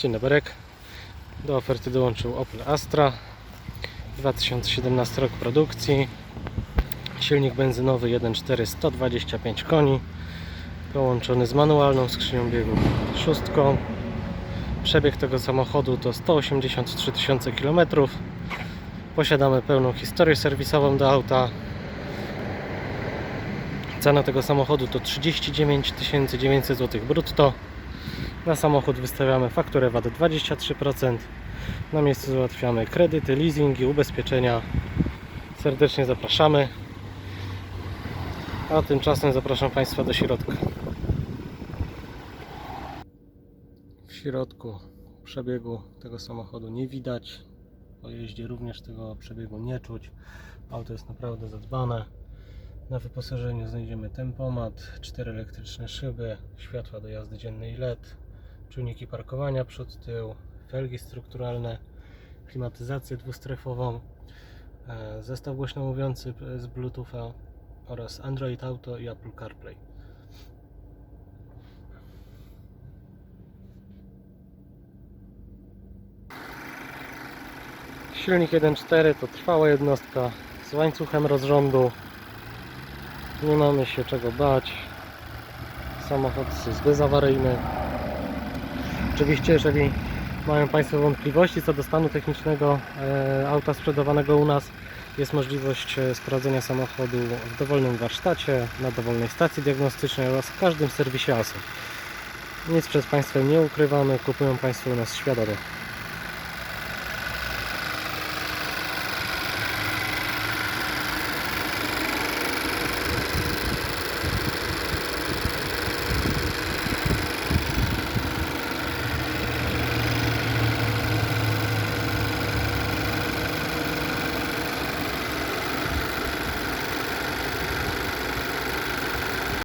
Dzień dobry. Do oferty dołączył Opel Astra 2017 rok produkcji. Silnik benzynowy 1.4 125 koni. Połączony z manualną skrzynią biegów szóstką. Przebieg tego samochodu to 183 tysiące km. Posiadamy pełną historię serwisową do auta. Cena tego samochodu to 39 900 zł brutto. Na samochód wystawiamy fakturę VAT 23%. Na miejscu załatwiamy kredyty, leasingi, ubezpieczenia. Serdecznie zapraszamy. A tymczasem zapraszam Państwa do środka. W środku przebiegu tego samochodu nie widać. Po jeździe również tego przebiegu nie czuć. Auto jest naprawdę zadbane. Na wyposażeniu znajdziemy tempomat, cztery elektryczne szyby, światła do jazdy dziennej LED, czujniki parkowania przód, tył, felgi strukturalne, klimatyzację dwustrefową, e, zestaw głośno mówiący z Bluetootha oraz Android Auto i Apple CarPlay. Silnik 1.4 to trwała jednostka z łańcuchem rozrządu. Nie mamy się czego bać. Samochód jest bezawaryjny. Oczywiście, jeżeli mają Państwo wątpliwości co do stanu technicznego e, auta sprzedawanego u nas, jest możliwość e, sprawdzenia samochodu w dowolnym warsztacie, na dowolnej stacji diagnostycznej oraz w każdym serwisie ASO. Nic przed Państwem nie ukrywamy, kupują Państwo u nas świadomie.